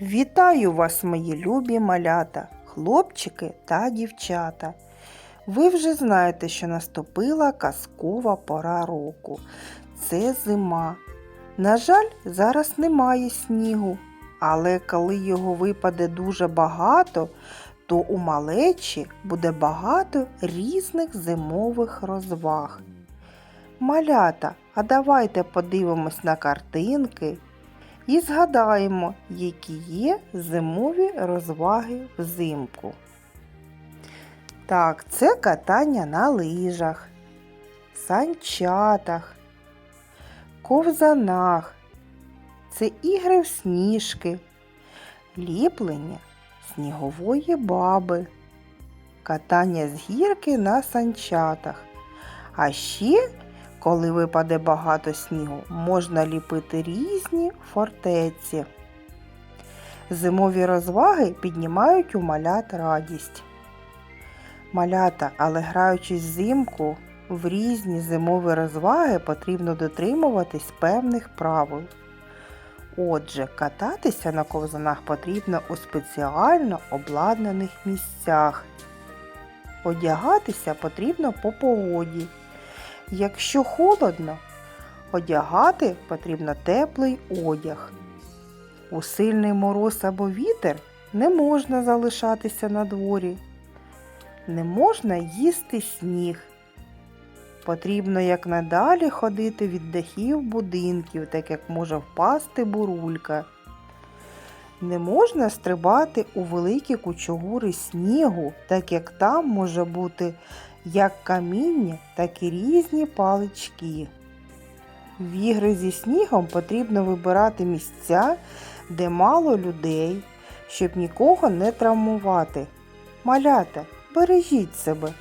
Вітаю вас, мої любі малята, хлопчики та дівчата. Ви вже знаєте, що наступила казкова пора року. Це зима. На жаль, зараз немає снігу, але коли його випаде дуже багато, то у малечі буде багато різних зимових розваг. Малята, а давайте подивимось на картинки і згадаємо, які є зимові розваги взимку. Так, це катання на лижах, санчатах, ковзанах, це ігри в сніжки, ліплення снігової баби, катання з гірки на санчатах. А ще коли випаде багато снігу, можна ліпити різні фортеці. Зимові розваги піднімають у малят радість. Малята, але граючись взимку в різні зимові розваги потрібно дотримуватись певних правил. Отже, кататися на ковзанах потрібно у спеціально обладнаних місцях. Одягатися потрібно по погоді. Якщо холодно, одягати потрібно теплий одяг. У сильний мороз або вітер не можна залишатися на дворі. Не можна їсти сніг. Потрібно якнадалі ходити від дахів будинків, так як може впасти бурулька. Не можна стрибати у великі кучугури снігу, так як там може бути як каміння, так і різні палички. В ігри зі снігом потрібно вибирати місця, де мало людей, щоб нікого не травмувати. Малята, бережіть себе.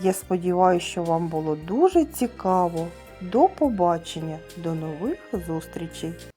Я сподіваюся, що вам було дуже цікаво. До побачення, до нових зустрічей!